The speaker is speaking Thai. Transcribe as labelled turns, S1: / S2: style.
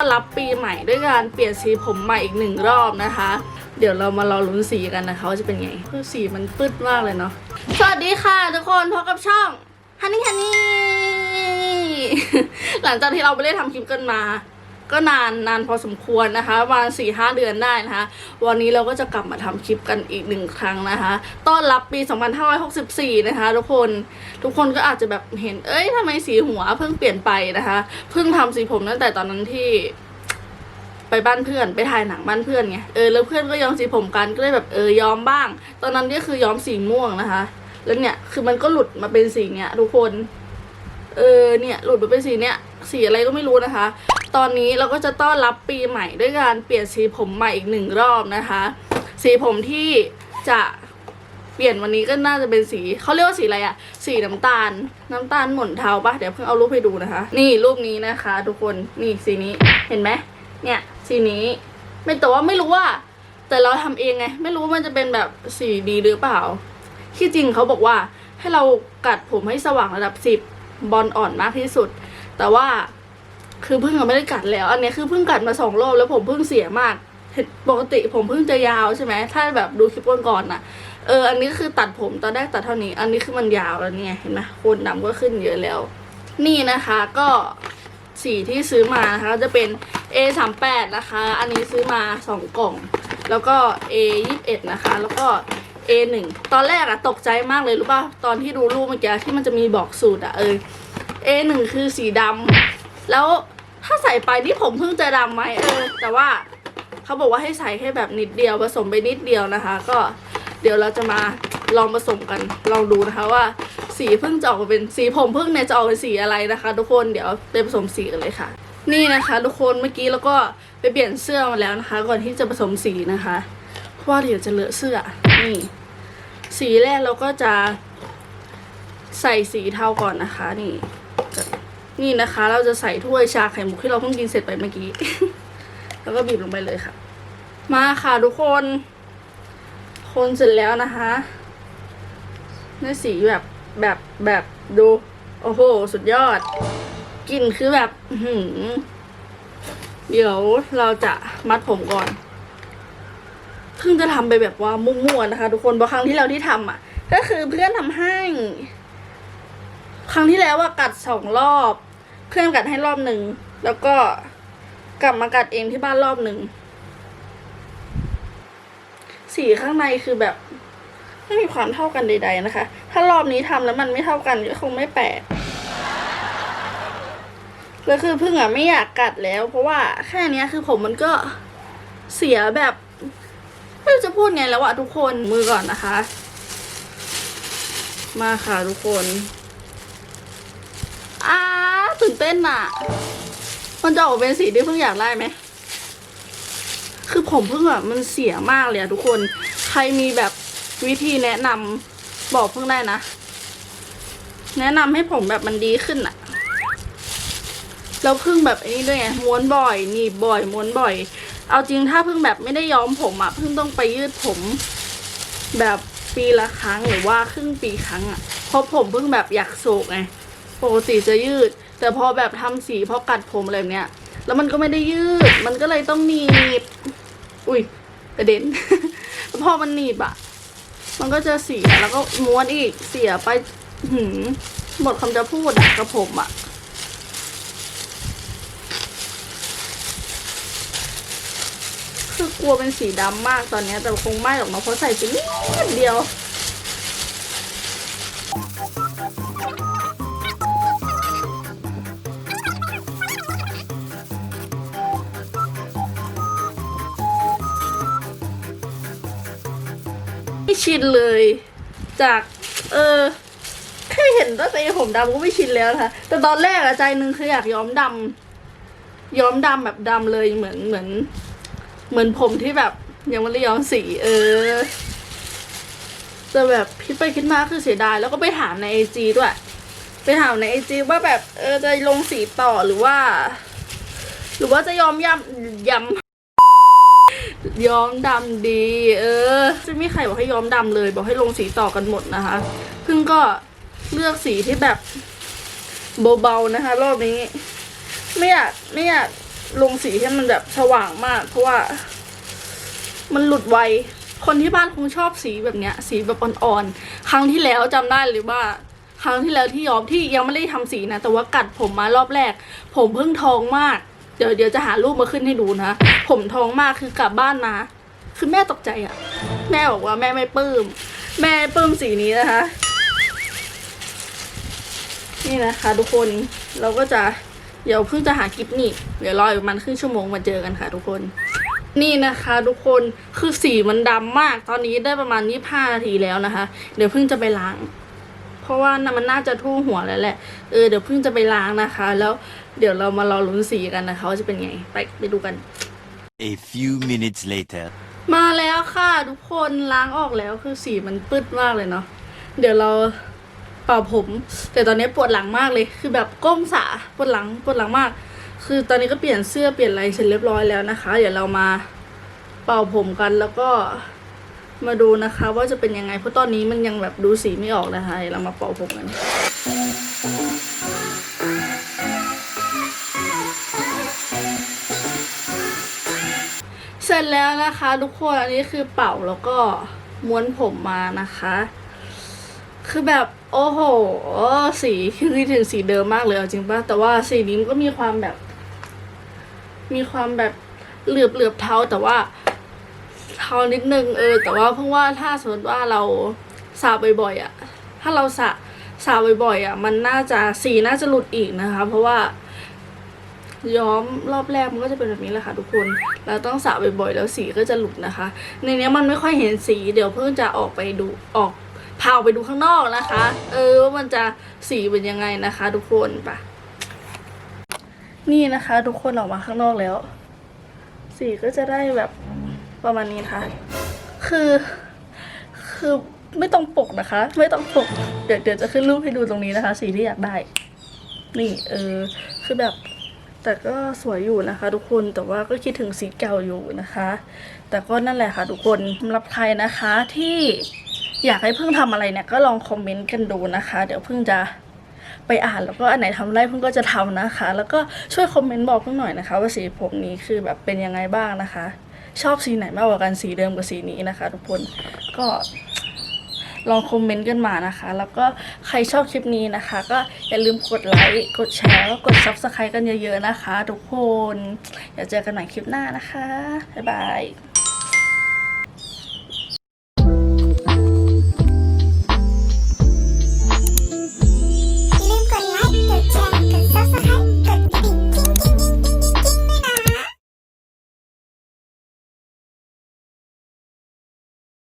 S1: รับปีใหม่ด้วยการเปลี่ยนสีผมใหม่อีกหนึ่งรอบนะคะ เดี๋ยวเรามารอลุ้นสีกันนะคะว่าจะเป็นไงคือสีมันปืดมากเลยเนาะสวัสดีค่ะทุกคนพบกับช่องฮันนี่ฮันนี่หลังจากที่เราไม่ได้ทำคลิปกันมา ก็นานนานพอสมควรนะคะประมาณสี่ห้าเดือนได้นะคะ วันนี้เราก็จะกลับมาทำคลิปกันอีกหนึ่งครั้งนะคะต้อนรับปี 2564 นะคะ ทุกคนทุกคนก็อาจจะแบบเห็น เอ้ยทำไมสีหัวเพิ่งเปลี่ยนไปนะคะ เพิ่งทำสีผมตั้งแต่ตอนนั้นที่ไปบ้านเพื่อนไปถ่ายหนังบ้านเพื่อนไงเออแล้วเพื่อนก็ย้อมสีผมกันก็เลยแบบเออย้อมบ้าง ตอนนั้นก็คือย้อมสีม่วงนะคะ แล้วเนี่ยคือมันก็หลุดมาเป็นสีเนี้ยทุกคน เออเนี่ย หลุดมาเป็นสีเนี้ยสีอะไรก็ไม่รู้นะคะ ตอนนี้เราก็จะต้อนรับปีใหม่ด้วยการเปลี่ยนสีผมใหม่อีกหนึ่งรอบนะคะ สีผมที่จะเปลี่ยนวันนี้ก็น่าจะเป็นสีเขาเรียกว่าสีอะไรอะสีน้ำตาล น้ำตาลหม่นเทาปะเดี๋ยวเพิ่งเอารูปให้ดูนะคะ นี่รูปนี้นะคะ ทุกคนนี่สีนี้เห็นไหมเนี่ยสีนี้ไม่แต่ว่าไม่รู้ว่า แต่เราทำเองไง ไม่รู้ว่ามันจะเป็นแบบสีดีหรือเปล่า ที่จริงเขาบอกว่าให้เรากัดผมให้สว่างระดับสิบบอลอ่อนมากที่สุด แต่ว่า คือเพิ่งไม่ได้กัดแล้ว อันนี้คือเพิ่งกัดมาสองรอบแล้วผมเพิ่งเสียมากเห็นปกติผมเพิ่งจะยาวใช่ไหมถ้าแบบดูคลิปก่อนๆน่ะเอออันนี้คือตัดผมตอนแรกตัดเท่านี้ อันนี้คือมันยาวแล้วเนี่ยเห็นไหมโคนดำก็ขึ้นเยอะแล้ว นี่นะคะก็สีที่ซื้อมานะคะจะเป็น A 3 8นะคะ อันนี้ซื้อมาสองกล่อง แล้วก็ A 2 1นะคะ แล้วก็ A 1ตอนแรกอะตกใจมากเลยรู้ป่ะตอนที่ดูรูปเมื่อกี้ที่มันจะมีบอกสูตรอะเออ A 1คือสีดำ แล้วถ้าใส่ไปนี่ผมเพิ่งจะดำไหมเออแต่ว่าเขาบอกว่าให้ใส่แค่แบบนิดเดียวผสมไปนิดเดียวนะคะ ก็เดี๋ยวเราจะมาลองผสมกันลองดูนะคะว่า สีเพิ่งจะออกมาเป็นสีผมเพิ่งเนี่ยจะออกเป็นสีอะไรนะคะ ทุกคนเดี๋ยวไปผสมสีกันเลยค่ะ นี่นะคะ ทุกคนเมื่อกี้เราก็ไปเปลี่ยนเสื้อมาแล้วนะคะ ก่อนที่จะผสมสีนะคะเพราะว่าเดี๋ยวจะเลอะเสื้อนี่สีแรกเราก็จะใส่สีเทาก่อนนะคะนี่ นี่นะคะ เราจะใส่ถ้วยชาไข่มุกที่เราเพิ่งกินเสร็จไปเมื่อกี้ แล้วก็บีบลงไปเลยค่ะ มาค่ะทุกคน คนเสร็จแล้วนะคะได้สีแบบแบบแบบดู โอ้โห สุดยอดกลิ่นคือแบบหือเดี๋ยวเราจะมัดผมก่อน เพิ่งจะทำไปแบบว่ามั่วๆนะคะ ทุกคนเพราะครั้งที่เราที่ทำอะ ก็คือเพื่อนทำให้ ครั้งที่แล้วว่ากัดสองรอบ เพื่อนกัดให้รอบหนึ่ง แล้วก็กลับมากัดเองที่บ้านรอบหนึ่ง สีข้างในคือแบบ ไม่มีความเท่ากันใด ๆ นะคะ ถ้ารอบนี้ทำแล้วมันไม่เท่ากันก็คงไม่แปลกแล้วคือเพิ่งอะไม่อยากกัดแล้ว เพราะว่าแค่เนี้ยคือผมมันก็เสียแบบไม่รู้จะพูดไงแล้วอะทุกคนมือก่อนนะคะ มาค่ะทุกคน เต้นอะมันจะออกเป็นสีที่เพิ่งอยากได้ไหม คือผมเพิ่งแบบมันเสียมากเลยอะทุกคน ใครมีแบบวิธีแนะนำบอกเพิ่งได้นะ แนะนำให้ผมแบบมันดีขึ้นอะแล้วเพิ่งแบบไอ้นี้ด้วยไงม้วนบ่อยหนีบบ่อยม้วนบ่อย เอาจริงถ้าเพิ่งแบบไม่ได้ย้อมผมอะเพิ่งต้องไปยืดผม แบบปีละครั้งหรือว่าครึ่งปีครั้งอะเพราะผมเพิ่งแบบอยากโศกไงปกติจะยืด แต่พอแบบทำสีพอกัดผมอะไรเนี้ย แล้วมันก็ไม่ได้ยืด มันก็เลยต้องหนีบ อุ้ยกระเด็น พอมันหนีบอะมันก็จะเสียแล้วก็ม้วนอีกเสียไปหืมหมดคำจะพูดกับผมอะคือกลัวเป็นสีดำมากตอนเนี้ยแต่คงไม่หรอกเนาะเพราะใส่ไปนิดเดียว ไม่ชินเลย จาก เออแค่เห็นตั้งแต่ผมดำก็ไม่ชินแล้วนะคะแต่ตอนแรกอะใจหนึงคืออยากย้อมดำย้อมดำแบบดำเลยเหมือนเหมือน เหมือนผมที่แบบยังไม่ได้ย้อมสี เออแต่แบบคิดไปคิดมาคือเสียดาย แล้วก็ไปถามในไอจีด้วย ไปถามในไอจีว่าแบบเออจะลงสีต่อหรือว่า หรือว่าจะยอมย้ำย้ำ ย้อมดำดี เออจะไม่มีใครบอกให้ย้อมดำเลย บอกให้ลงสีต่อกันหมดนะคะเพิ่งก็เลือกสีที่แบบเบาๆนะคะ รอบนี้ ไม่อยากไม่อยากลงสีให้มันแบบสว่างมาก เพราะว่า มันหลุดไวคนที่บ้านคงชอบสีแบบเนี้ย สีแบบอ่อนๆ ครั้งที่แล้วจำได้หรือว่า ครั้งที่แล้วที่ย้อมที่ยังไม่ได้ทำสีนะ แต่ว่ากัดผมมารอบแรก ผมเพิ่งทองมาก เดี๋ยวเดี๋ยวจะหารูปมาขึ้นให้ดูนะ ผมท้องมากคือกลับบ้านมา คือแม่ตกใจอะแม่บอกว่าแม่ไม่ปลื้ม แม่ปลื้มสีนี้นะคะ นี่นะคะทุกคนเราก็จะเดี๋ยวเพิ่งจะหาคลิปนี่ เดี๋ยวรออีกประมันครึ่งชั่วโมงมาเจอกันค่ะทุกคน นี่นะคะทุกคนคือสีมันดำมาก ตอนนี้ได้ประมาณยี่ห้านาทีแล้วนะคะ เดี๋ยวเพิ่งจะไปล้าง เพราะว่าน่ะมันน่าจะทั่วหัวแล้วแหละ เออเดี๋ยวเพิ่งจะไปล้างนะคะ แล้วเดี๋ยวเรามารอลุ้นสีกันนะคะว่าจะเป็นไง ไปไปดูกัน
S2: A few minutes later.
S1: มาแล้วค่ะทุกคนล้างออกแล้วคือสีมันปืดมากเลยเนาะเดี๋ยวเราเป่าผม แต่ตอนนี้ปวดหลังมากเลย คือแบบก้มสระปวดหลังปวดหลังมาก คือตอนนี้ก็เปลี่ยนเสื้อเปลี่ยนอะไรเสร็จเรียบร้อยแล้วนะคะ เดี๋ยวเรามาเป่าผมกันแล้วก็ มาดูนะคะว่าจะเป็นยังไง เพราะตอนนี้มันยังแบบดูสีไม่ออกนะคะเดี๋ยเรามาเป่าผมกันเสร็จแล้วนะคะทุกคนอันนี้คือเป่าแล้วก็ม้วนผมมานะคะ คือแบบโอ้โหสีคือคิดถึงสีเดิมมากเลยเอาจริงป่ะแต่ว่าสีนี้มันก็มีความแบบ มีความแบบเหลือบเหลือบเทาแต่ว่า เทานิดนึงเออ แต่ว่าเพราะว่าถ้าสมมติว่าเราสระบ่อยๆอะ่ะ ถ้าเราสระสระบ่อยๆอะ่ะ มันน่าจะสีน่าจะหลุดอีกนะคะ เพราะว่าย้อมรอบแรกมันก็จะเป็นแบบนี้แหละค่ะทุกคน เราต้องสระบ่อยๆ แล้วสีก็จะหลุดนะคะ ในนี้มันไม่ค่อยเห็นสี เดี๋ยวเพิ่งจะออกไปดูออกพาไปดูข้างนอกนะคะ เออว่ามันจะสีเป็นยังไงนะคะ ทุกคนปะนี่นะคะ ทุกคนออกมาข้างนอกแล้ว สีก็จะได้แบบ ประมาณนี้นะคะคือ คือไม่ต้องปกนะคะ ไม่ต้องปก เดี๋ยวเดี๋ยวจะขึ้นรูปให้ดูตรงนี้นะคะ สีที่อยากได้ นี่เออคือแบบ แต่ก็สวยอยู่นะคะ ทุกคนแต่ว่าก็คิดถึงสีเก่าอยู่นะคะ แต่ก็นั่นแหละค่ะ ทุกคนสำหรับใครนะคะที่อยากให้เพิ่งทำอะไรเนี่ยก็ลองคอมเมนต์กันดูนะคะ เดี๋ยวเพิ่งจะไปอ่านแล้วก็อันไหนทำได้เพิ่งก็จะทำนะคะ แล้วก็ช่วยคอมเมนต์บอกเพิ่งหน่อยนะคะ ว่าสีผมนี้คือแบบเป็นยังไงบ้างนะคะ ชอบสีไหนมากกว่ากันสีเดิมกับสีนี้นะคะ ทุกคนก็ลองคอมเมนต์กันมานะคะ แล้วก็ใครชอบคลิปนี้นะคะ ก็อย่าลืมกดไลค์กดแชร์แล้วกด subscribe กันเยอะๆนะคะ ทุกคนอย่าเจอกันใหม่คลิปหน้านะคะ บ๊ายบาย